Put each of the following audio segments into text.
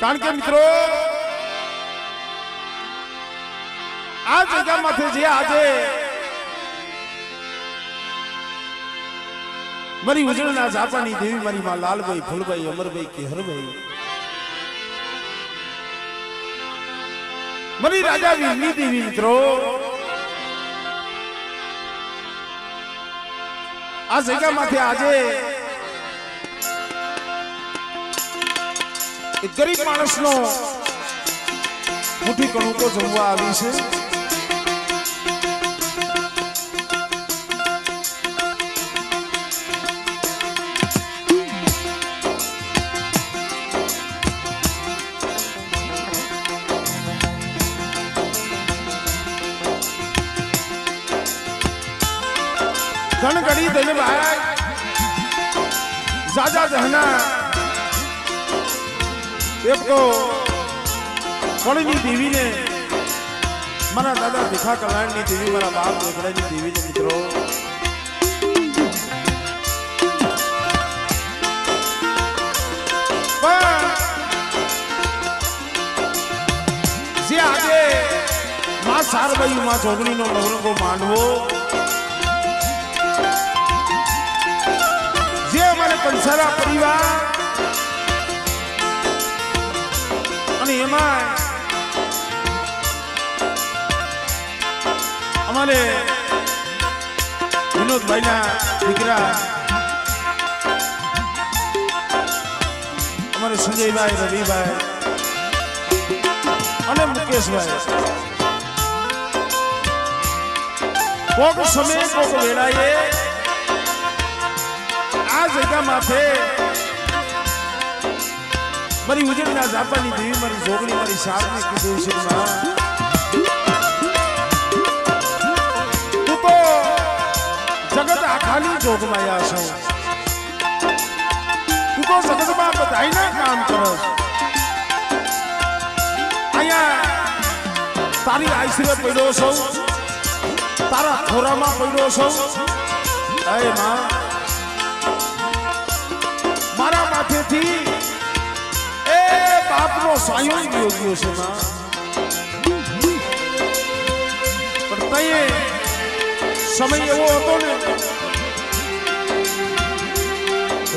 કારણ કે મિત્રો, આ જગ્યામાંથી જે આજે મારી ઉજળના ઝાપાની દેવી મારી માં લાલભાઈ ફૂલભાઈ અમરભાઈ કેહરભાઈ મારી રાજા વીરની દેવી મિત્રો, આ જગ્યામાંથી આજે એક ગરીબ માણસનો મુઠ્ઠી કણુકો જમવા આવી છે ઘણઘડી ધનભાઈ જાજા જહના એક તો કળની દેવીને મારા દાદા ભીખા કલ્યાણની દેવી મારા બાપ દેખડાની દેવી છે મિત્રો. જે આજે માં સારભાઈ માં છોકરીનો નવરંગો માંડવો, જે અમારે કંસારા પરિવાર અને એમાં અમારે વિનોદભાઈના દીકરા, અમારે સંજયભાઈ, રવિભાઈ અને મુકેશભાઈ. કોક સમય, કોક વેળાએ આ જગ્યા માથે મારી ઉજળના જાપાની દેવી, મારી જોગણી મારી સારની કીધું છે તું તો જગત આખાની જોગમાયા છો. તું તો જગતમાં બધાયના કામ કરો અહીંયા તારી આઈસરે પડ્યો છો. તારા ખોરામાં પડ્યો છો. અરે માં. મારા માથેથી બાપનો સાયો ગયો ગયો છે ના પણ તયે સમય એવો હતો ને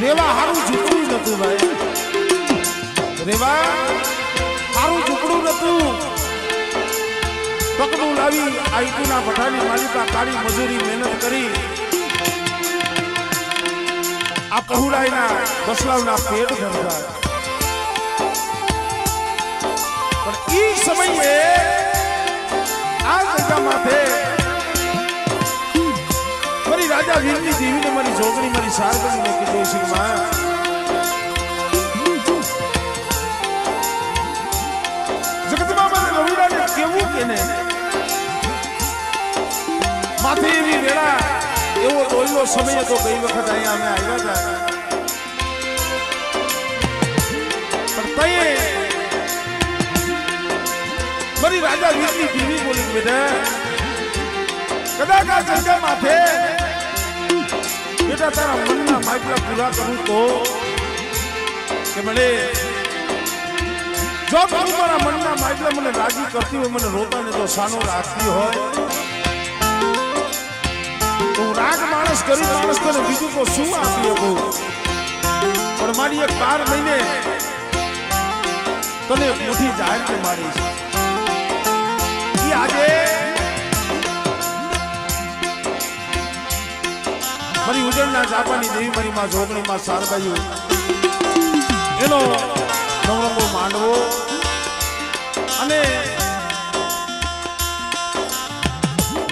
રેવા હારું ઝૂકડું નતું ભાઈ. રેવા હારું ઝૂકડું નતું પકડું લાવી આઈટીના ભઠાની માલિકા કાળી મજૂરી મહેનત કરી. આ પહુડાઈના બસલાવના પેટ ભરતા ઈ સમયે આ જગ્યા માથે મારી રાજા વીરની દેવીને મારી જોગણી મારી સારગણીને કીધું છે માં કેવું કે ને? માથે એવી વેળા, એવો ડોયલો સમય હતો, ગઈ વખત અહીંયા અમે આવ્યા હતા. પણ તઈએ મારી રાજા વીરની દેવી બોલી બેટા. કદાચ આ જગ્યા માથે બેટા તારા મનના માઇકલા પૂરા કરું તો કે મળે જો તું મારા મનના માઇકલા મને રાજી કરતી હોય, મને રોતા ને તો સાનો રાખતી હોય. તો રાગ માણસ, ગરીબ માણસ તને બીજું તો શું આપી શકું? પણ મારી એક બાર મહિને તને મોટી જાહેર મારી છે આજે. મારી ઉજળના જાપાની દેવી મારી માં જોગણી માં એનો નવરંગો માંડવો. અને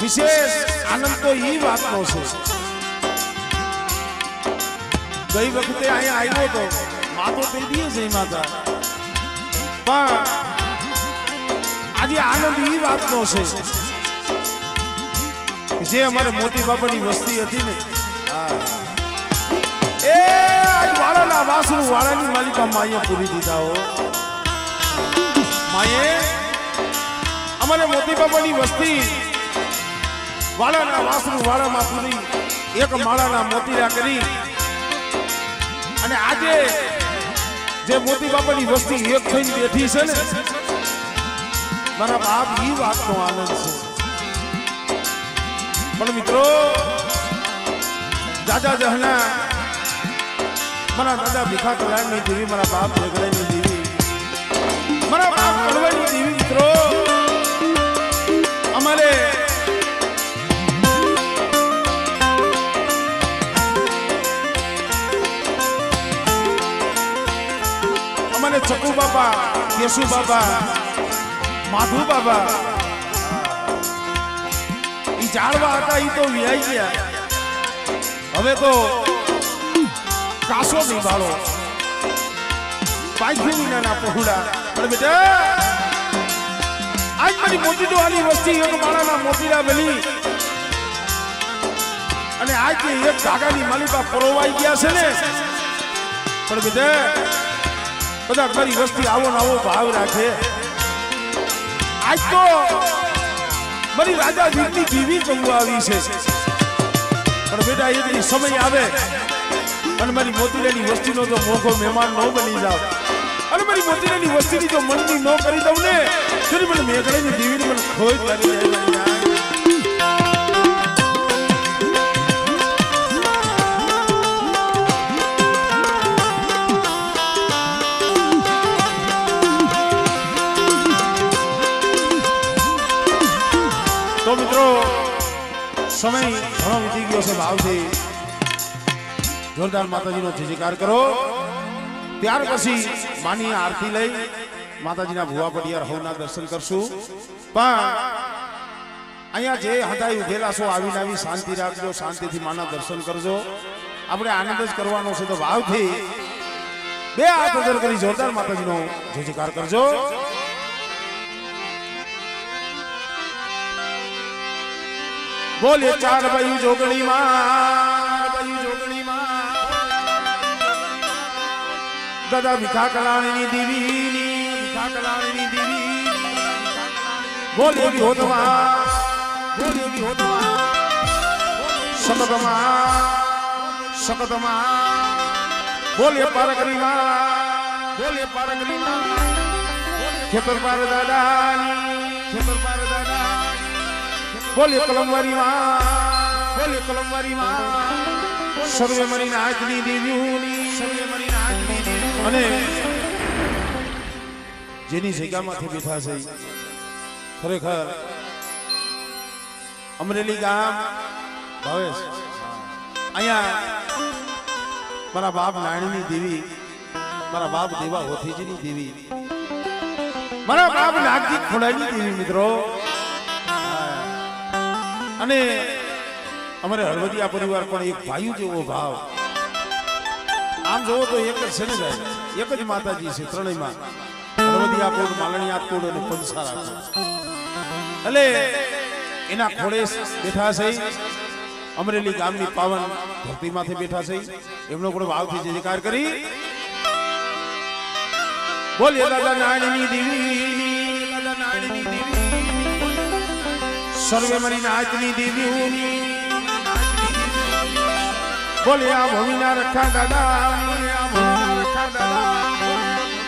વિશેષ આનંદ તો એ વાતનો છે. ગઈ વખતે અહીંયા આવ્યો તો માતો તે દઈએ છે માતા. પણ આજે આનંદ એ વાતનો છે જે અમારે મોટી બાબાની વસ્તી હતી ને એ આજ વાળાના વાસણું વાળાની માલિકા માએ પૂરી દીધા હો. માએ, અમારે મોતી બાબાની વસ્તી વાળાના વાસણું વાળામાં પૂરી એક માળાના મોતીરા કરી. અને આજે જે મોતી બાપાની વસ્તી એક થઈને બેઠી છે ને મારા બાપ ઈ વાતનો આનંદ છે. પણ મિત્રો, દાદા જહના મારા દાદા ભીખા કલાની દેવી, મારા બાપ વેગડાની દેવી, મારા બાપ કડવાની દેવી મિત્રો, અમારે અમારે ચકુ બાપા, કેશુ બાપા માધુ બાબા. ઈ જાળવા હતા, ઈ તો વ્યાઈ ગયા. હવે તો કાસો નહીં ભાળો પાંચમી વિનાના પહોળા. પણ બેટા, આજ મારી મોટી આલી વસ્તી, એક માળાના મોતીડા બની અને આજ જે એક ધાગાની માલિકા પરોવાઈ ગયા છે ને. પણ બેટા બધા મારી વસ્તી આવો ને આવો ભાવ રાખે. આજ તો મારી રાજા વીરની જીવી જમવા આવી છે. પણ બેટા, એ સમય આવે અને મારી મોતીલાની વસ્તીનો તો મોખો મહેમાન ન બની જાવ. અને મારી મોતીલાની વસ્તીની જો મનની ન કરી દઉં ને. તો મને મેઘડાની દેવીની મને ખોઈ જ સમય ઘણો વીતી ગયો છે ભાવથી જોરદાર માતાજીનો જય જયકાર કરો. ત્યાર પછી માની આરતી લઈ માતાજીના ભુવા પડિયાર હવના દર્શન કરશું. પણ અહીંયા જે હદાઈ ઉભેલા છો, આવીને આવી શાંતિ રાખજો, શાંતિથી માના દર્શન કરજો. આપણે આનંદ જ કરવાનો છે તો ભાવથી બે હાથ કરી જોરદાર માતાજીનો જય જયકાર કરજો. બોલે ચાર ભાઈ જોગણી માં માં દાદા ભીખા કલાણીની દેવીની ભીખા કલાણીની દીવી બોલે વિહોતમાં બોલે વિહોતમાં સકતમાં સકતમાં બોલે પારકરીમાં બોલે પારકરીમાં ખેતર પાર દાદાની, ખેતર પાર બોલે કલમવારી માં બોલે કલમવારી માં સર્વે મરી નાચની દેવીઓની સર્વે મરી નાચની દેવી અને જેની જગ્યામાંથી બેઠા છે, ખરેખર અમરેલી ગામ, ભાવેશ, અહીંયા મારા બાપ નાણીની દેવી, મારા બાપ દેવા હોથીજીની દેવી, મારા બાપ નાગજી ખોડાની દેવી મિત્રો. અને અમારે હળવદિયા પરિવાર પણ એક ભાઈ જેવો ભાવ. આમ જોવો તો એક જ છે ને એક જ માતાજી છે ત્રણેયમાં. હળવદિયા કોડ, માલણિયા કોડ અને પંસારા એટલે એના ખોળે બેઠા છે, અમરેલી ગામની પાવન ધરતીમાંથી બેઠા છે, એમનો પણ ભાવથી જયકાર કરી. બોલીએ દાદા નાણીની દેવી દાદા નાણીની દેવી સર્વે મરી નાચની દેવી બોલે આ ભૂમિના રખા દાદા.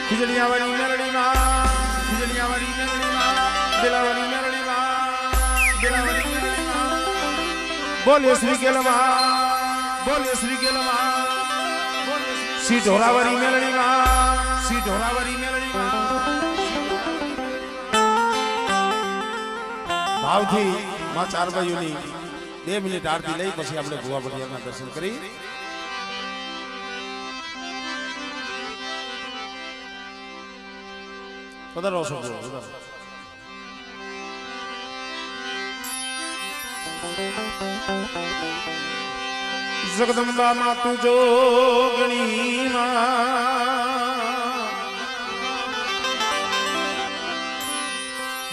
ખીજડીયા વાળી મેરડીમાં ખીજડીયા વાળી મેરડીમાં દિલાવાળી બોલે શ્રી ગેલમાં બોલે શ્રી ગેલમાં શ્રી ઢોરાવાળી મેરડીમાં શ્રી ઢોરાવાળી મેરડીમાં ભાવથી માં ચાર બાજુની બે મિનિટ આરતી લઈ પછી આપણે ભુવા ભટિયાના દર્શન કરી. પધારો છો જગદંબા માતુ જોગણી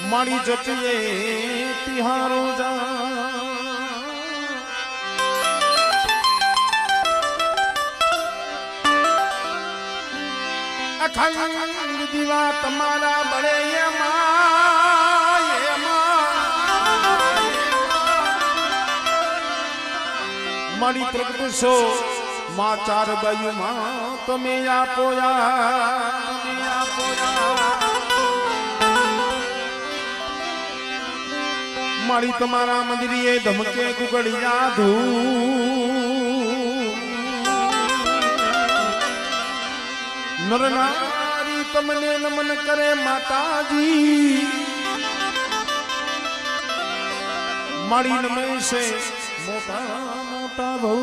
મારી જટીએ તિહારો જા. અખંડ દીવા તમારા બળે મારી પ્રગટશો માં ચાર બાયુમાં તમે આપો યાર મારી તમારા મંદિરીએ ધમકે કુકડી જાધુ નરનારી તમને નમન કરે માતાજી. મારી નમે છે મોટા મોટા બહુ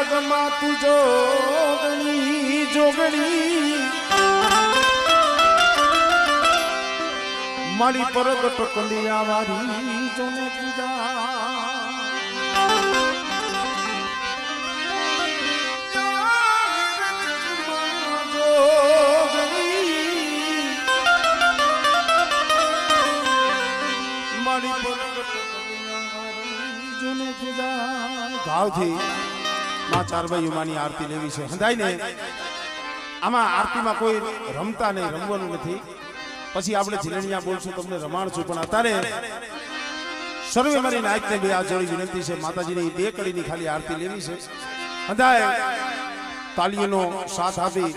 જાહેર જગમાં તું જોગણી જોગણી. મારી પરગટ કંડિયા વારી જોને પૂજા. મારી વારી જોને પૂજા. ભાવથી માં ચારભાઈ આરતી લેવી છે. હંધાઈ ને, આમાં આરતીમાં કોઈ રમતા નહીં, રમવાનું નથી. પછી આપણે જીલણિયા બોલશું, તમને રમાડશું. પણ અત્યારે સર્વે મારી નાયકને બે આ જોડી વિનંતી છે, માતાજીની બે કડીની ખાલી આરતી લેવી છે. હંધાય તાલીઓનો સાથ આપી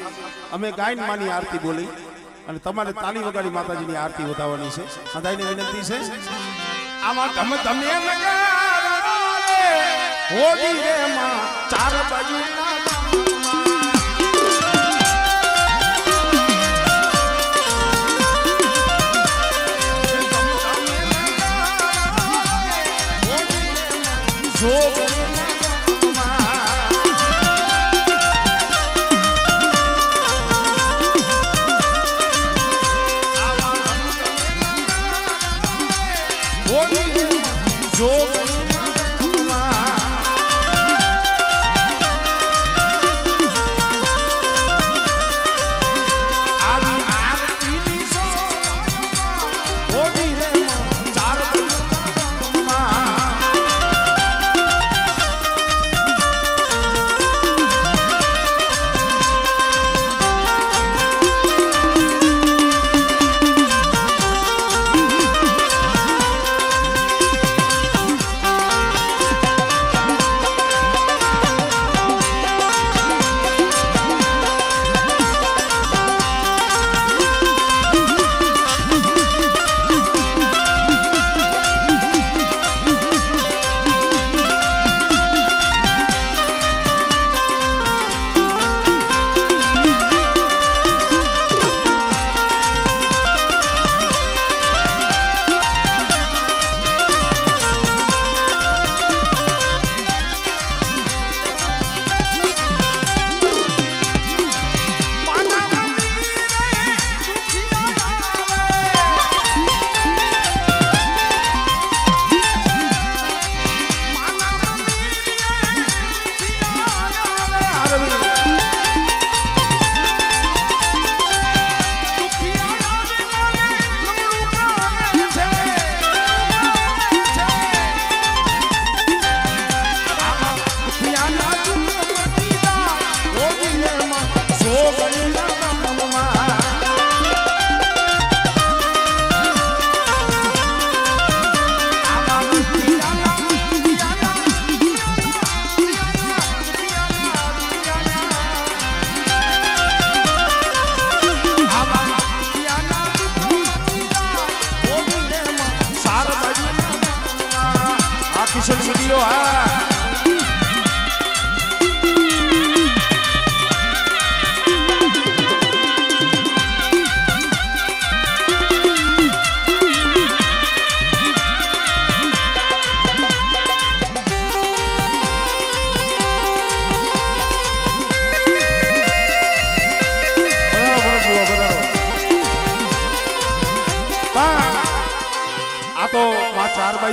અમે ગાયન માની આરતી બોલી અને તમારે તાલી વગાડી માતાજીની આરતી વધાવવાની છે. હંધાઈને વિનંતી છે. આમાં તમે લગાડે હોડી રે માં ચાર બાજુના ગામમાં.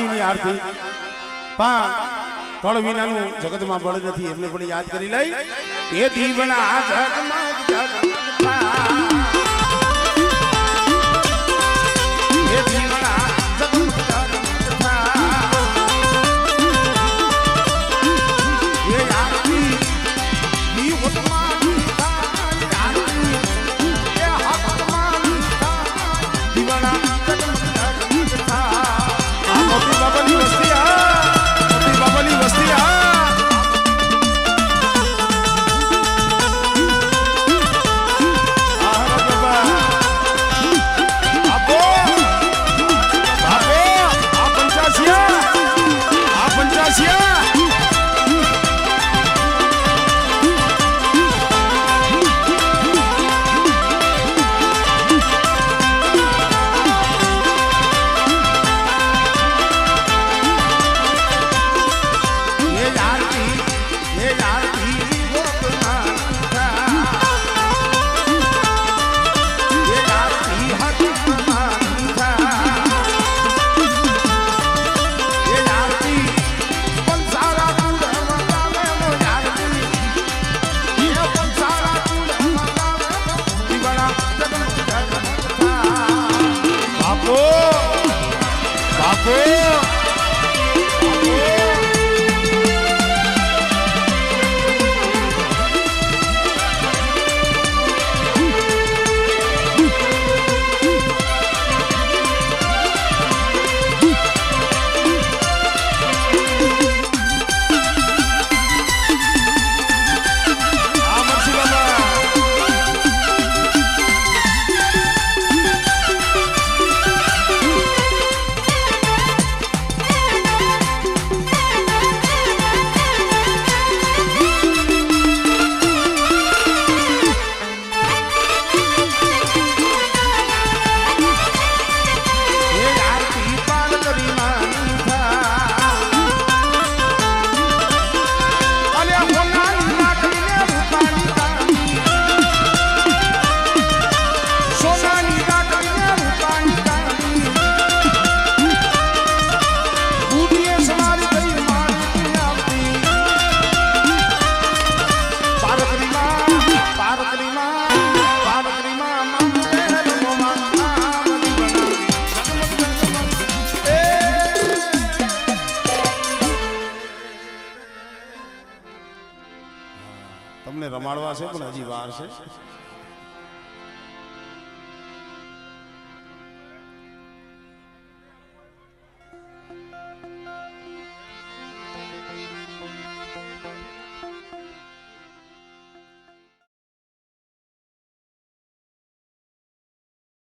માળીની આરતી. પણ ફળ વિનાનું જગતમાં બળ નથી, એમને પણ યાદ કરી લઈ. એ દીવના જગમાં જગમાં What the તમને છે પણ હજી વાર છે.